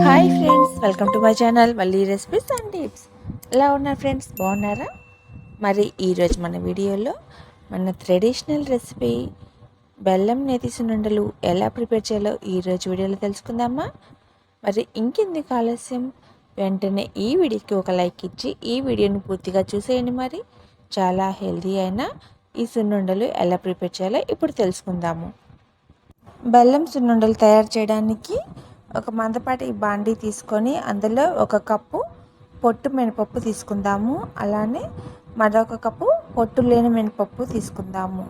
Hi friends welcome to my channel మళ్ళీ recipes and tips ఎలా ఉన్నారు ఫ్రెండ్స్ బాగున్నారా? మరి ఈరోజు మన వీడియోలో మన ట్రెడిషనల్ రెసిపీ బెల్లం నేతి సున్నుండలు ఎలా ప్రిపేర్ చేయాలో ఈరోజు వీడియోలో తెలుసుకుందామా? మరి ఇంకెందుకు ఆలస్యం? వెంటనే ఈ వీడియోకి ఒక లైక్ ఇచ్చి ఈ వీడియోని పూర్తిగా చూసేయండి మరి. చాలా హెల్దీ అయిన ఈ సున్నుండలు ఎలా ప్రిపేర్ చేయాలో ఇప్పుడు తెలుసుకుందాము. బెల్లం సున్నుండలు తయారు చేయడానికి ఒక మందపాటి బాండీ తీసుకొని అందులో ఒక కప్పు పొట్టు మినపప్పు తీసుకుందాము. అలానే మరొక కప్పు పొట్టు లేని మినపప్పు తీసుకుందాము.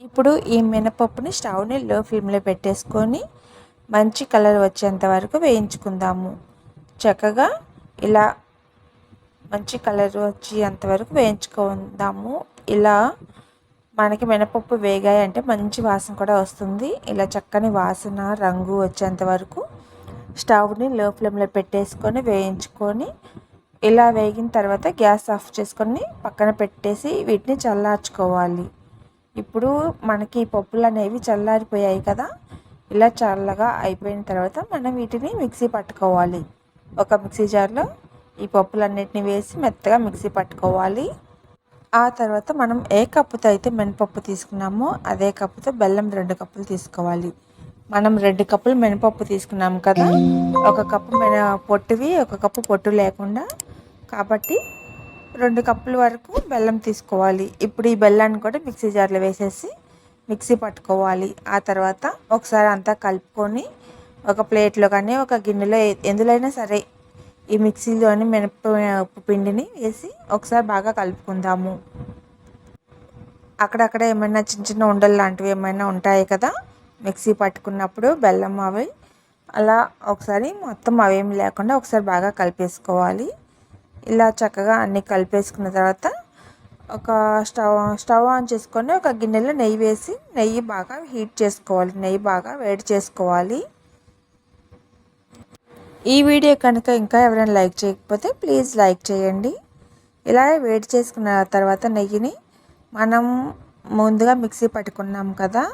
ఇప్పుడు ఈ మినపప్పుని స్టవ్ని లో ఫ్లేమ్లో పెట్టేసుకొని మంచి కలర్ వచ్చేంత వరకు వేయించుకుందాము. చక్కగా ఇలా మంచి కలర్ వచ్చేంత వరకు వేయించుకుందాము. ఇలా మనకి మినపప్పు వేగాయి అంటే మంచి వాసన కూడా వస్తుంది. ఇలా చక్కని వాసన రంగు వచ్చేంత వరకు స్టవ్ని లో ఫ్లేమ్లో పెట్టేసుకొని వేయించుకొని ఇలా వేగిన తర్వాత గ్యాస్ ఆఫ్ చేసుకొని పక్కన పెట్టేసి వీటిని చల్లార్చుకోవాలి. ఇప్పుడు మనకి పప్పులు అనేవి చల్లారిపోయాయి కదా ఇలా చల్లగా అయిపోయిన తర్వాత మనం వీటిని మిక్సీ పట్టుకోవాలి. ఒక మిక్సీ జార్లో ఈ పప్పులన్నిటిని వేసి మెత్తగా మిక్సీ పట్టుకోవాలి. ఆ తర్వాత మనం ఏ కప్పుతో అయితే మినపప్పు తీసుకున్నామో అదే కప్పుతో బెల్లం రెండు కప్పులు తీసుకోవాలి. మనం రెండు కప్పులు మినపప్పు తీసుకున్నాం కదా. ఒక కప్పు మిన పొట్టువి ఒక కప్పు పొట్టు లేకుండా కాబట్టి రెండు కప్పుల వరకు బెల్లం తీసుకోవాలి. ఇప్పుడు ఈ బెల్లాన్ని కూడా మిక్సీ జార్లో వేసేసి మిక్సీ పట్టుకోవాలి. ఆ తర్వాత ఒకసారి అంతా కలుపుకొని ఒక ప్లేట్లో కానీ ఒక గిన్నెలో ఎందులైనా సరే ఈ మిక్సీలోని మినప పిండిని వేసి ఒకసారి బాగా కలుపుకుందాము. అక్కడక్కడ ఏమైనా చిన్న చిన్న ఉండలు లాంటివి ఏమైనా ఉంటాయి కదా మిక్సీ పట్టుకున్నప్పుడు బెల్లం అవి అలా ఒకసారి మొత్తం అవేమి లేకుండా ఒకసారి బాగా కలిపేసుకోవాలి. ఇలా చక్కగా అన్నీ కలిపేసుకున్న తర్వాత ఒక స్టవ్ స్టవ్ ఆన్ చేసుకొని ఒక గిన్నెలో నెయ్యి వేసి నెయ్యి బాగా హీట్ చేసుకోవాలి. నెయ్యి బాగా వేడి చేసుకోవాలి. ఈ వీడియో కనుక ఇంకా ఎవరైనా లైక్ చేయకపోతే ప్లీజ్ లైక్ చేయండి. ఇలా వేడి చేసుకున్న తర్వాత నెయ్యిని మనం ముందుగా మిక్సీ పట్టుకున్నాం కదా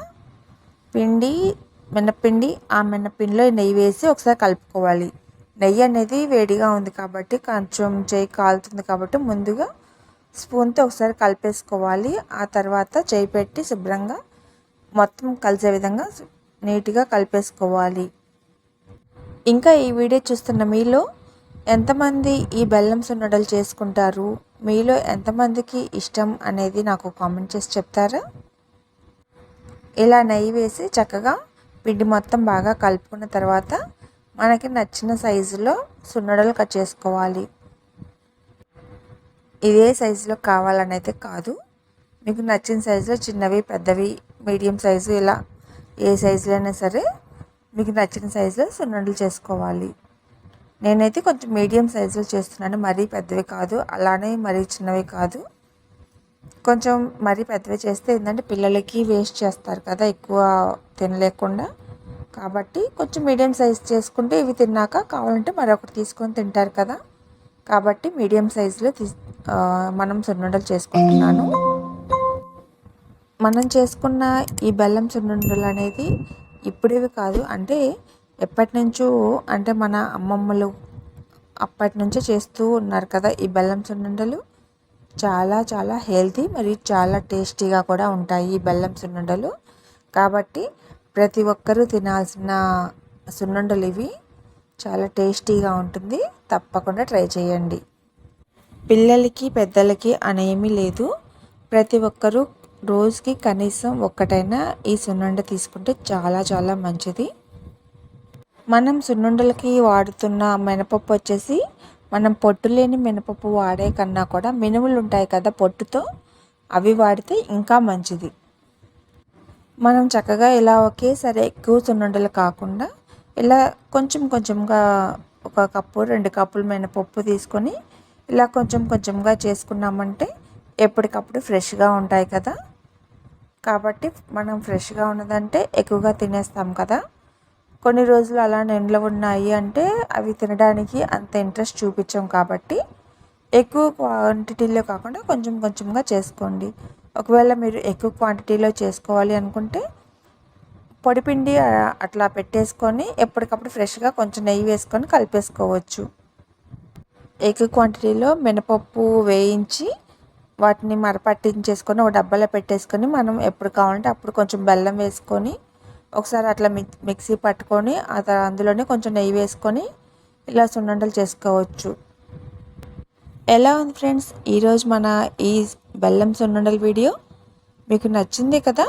పిండి మినపిండి ఆ మినపిండిలో నెయ్యి వేసి ఒకసారి కలుపుకోవాలి. నెయ్యి అనేది వేడిగా ఉంది కాబట్టి కొంచెం చేయి కాలుతుంది కాబట్టి ముందుగా స్పూన్తో ఒకసారి కలిపేసుకోవాలి. ఆ తర్వాత చేయి పెట్టి శుభ్రంగా మొత్తం కలిసే విధంగా నీట్గా కలిపేసుకోవాలి. ఇంకా ఈ వీడియో చూస్తున్న మీలో ఎంతమంది ఈ బెల్లం సున్నడలు చేసుకుంటారు? మీలో ఎంతమందికి ఇష్టం అనేది నాకు కామెంట్ చేసి చెప్తారా? ఇలా నెయ్యి వేసి చక్కగా పిండి మొత్తం బాగా కలుపుకున్న తర్వాత మనకి నచ్చిన సైజులో సున్నడలు కట్ చేసుకోవాలి. ఇదే సైజులో కావాలని అయితే కాదు. మీకు నచ్చిన సైజులో చిన్నవి పెద్దవి మీడియం సైజు ఇలా ఏ సైజులో అయినా సరే మీకు నచ్చిన సైజులో సున్నడలు చేసుకోవాలి. నేనైతే కొంచెం మీడియం సైజులో చేస్తున్నాను. మరీ పెద్దవి కాదు. అలానే మరీ చిన్నవి కాదు. కొంచెం మరీ పెద్దవి చేస్తే ఏంటంటే పిల్లలకి వేస్ట్ చేస్తారు కదా ఎక్కువ తినలేకుండా. కాబట్టి కొంచెం మీడియం సైజ్ చేసుకుంటే ఇవి తిన్నాక కావాలంటే మరొకటి తీసుకొని తింటారు కదా. కాబట్టి మీడియం సైజులో తీ మనం సున్నుండలు చేసుకుంటున్నాను. మనం చేసుకున్న ఈ బెల్లం సున్నుండలు అనేది ఇప్పుడేవి కాదు అంటే ఎప్పటి నుంచో అంటే మన అమ్మమ్మలు అప్పటి నుంచే చేస్తూ ఉన్నారు కదా ఈ బెల్లం సున్నుండలు. చాలా చాలా హెల్తీ మరియు చాలా టేస్టీగా కూడా ఉంటాయి ఈ బెల్లం సున్నుండలు. కాబట్టి ప్రతి ఒక్కరూ తినాల్సిన సున్నుండలు ఇవి. చాలా టేస్టీగా ఉంటుంది. తప్పకుండా ట్రై చేయండి. పిల్లలకి పెద్దలకి అనేమీ లేదు. ప్రతి ఒక్కరూ రోజుకి కనీసం ఒక్కటైనా ఈ సున్నుండ తీసుకుంటే చాలా చాలా మంచిది. మనం సున్నుండలకి వాడుతున్న మినపప్పు వచ్చేసి మనం పొట్టు లేని మినపప్పు వాడే కన్నా కూడా మినుములు ఉంటాయి కదా పొట్టుతో అవి వాడితే ఇంకా మంచిది. మనం చక్కగా ఇలా ఒకేసారి ఎక్కువ సున్నుండలు కాకుండా ఇలా కొంచెం కొంచెంగా ఒక కప్పు రెండు కప్పులు మినపప్పు తీసుకొని ఇలా కొంచెం కొంచెంగా చేసుకున్నామంటే ఎప్పటికప్పుడు ఫ్రెష్గా ఉంటాయి కదా. కాబట్టి మనం ఫ్రెష్గా ఉన్నదంటే ఎక్కువగా తినేస్తాం కదా. కొన్ని రోజులు అలా ఎండలో ఉన్నాయి అంటే అవి తినడానికి అంత ఇంట్రెస్ట్ చూపించాం కాబట్టి ఎక్కువ క్వాంటిటీలో కాకుండా కొంచెం కొంచెంగా చేసుకోండి. ఒకవేళ మీరు ఎక్కువ క్వాంటిటీలో చేసుకోవాలి అనుకుంటే పొడిపిండి అట్లా పెట్టేసుకొని ఎప్పటికప్పుడు ఫ్రెష్గా కొంచెం నెయ్యి వేసుకొని కలిపేసుకోవచ్చు. ఎక్కువ క్వాంటిటీలో మినపప్పు వేయించి వాటిని మరపట్టించేసుకొని ఒక డబ్బాలో పెట్టేసుకొని మనం ఎప్పుడు కావాలంటే అప్పుడు కొంచెం బెల్లం వేసుకొని ఒకసారి అట్లా మిక్ మిక్సీ పట్టుకొని అందులోనే కొంచెం నెయ్యి వేసుకొని ఇలా సున్నుండలు చేసుకోవచ్చు. ఎలా ఉంది ఫ్రెండ్స్? ఈరోజు మన ఈ బెల్లం సున్నుండల వీడియో మీకు నచ్చింది కదా?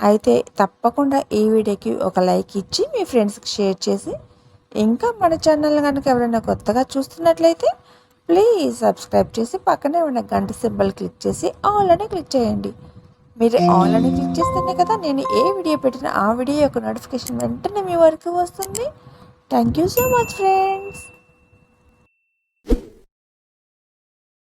అయితే తప్పకుండా ఈ వీడియోకి ఒక లైక్ ఇచ్చి మీ ఫ్రెండ్స్కి షేర్ చేసి ఇంకా మన ఛానల్ కనుక ఎవరైనా కొత్తగా చూస్తున్నట్లయితే ప్లీజ్ సబ్స్క్రైబ్ చేసి పక్కనే ఉన్న గంట సింబల్ క్లిక్ చేసి ఆల్ అని క్లిక్ చేయండి. మీరు ఆల్ అని క్లిక్ చేస్తేనే కదా నేను ఏ వీడియో పెట్టినా ఆ వీడియో యొక్క నోటిఫికేషన్ వెంటనే మీ వరకు వస్తుంది. Thank you so much friends